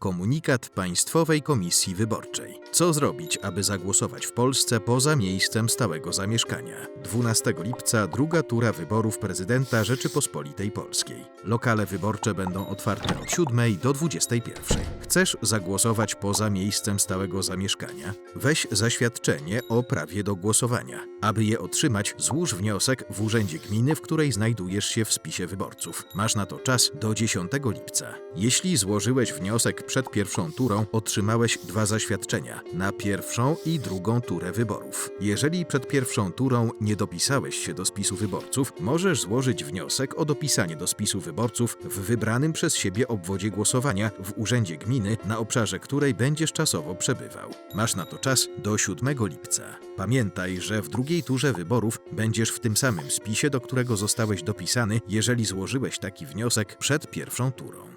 Komunikat Państwowej Komisji Wyborczej. Co zrobić, aby zagłosować w Polsce poza miejscem stałego zamieszkania? 12 lipca druga tura wyborów prezydenta Rzeczypospolitej Polskiej. Lokale wyborcze będą otwarte od 7 do 21. Chcesz zagłosować poza miejscem stałego zamieszkania? Weź zaświadczenie o prawie do głosowania. Aby je otrzymać, złóż wniosek w Urzędzie Gminy, w której znajdujesz się w spisie wyborców. Masz na to czas do 10 lipca. Jeśli złożyłeś wniosek przed pierwszą turą, otrzymałeś dwa zaświadczenia na pierwszą i drugą turę wyborów. Jeżeli przed pierwszą turą nie dopisałeś się do spisu wyborców, możesz złożyć wniosek o dopisanie do spisu wyborców w wybranym przez siebie obwodzie głosowania w Urzędzie Gminy, na obszarze której będziesz czasowo przebywał. Masz na to czas do 7 lipca. Pamiętaj, że w drugiej turze wyborów będziesz w tym samym spisie, do którego zostałeś dopisany, jeżeli złożyłeś taki wniosek przed pierwszą turą.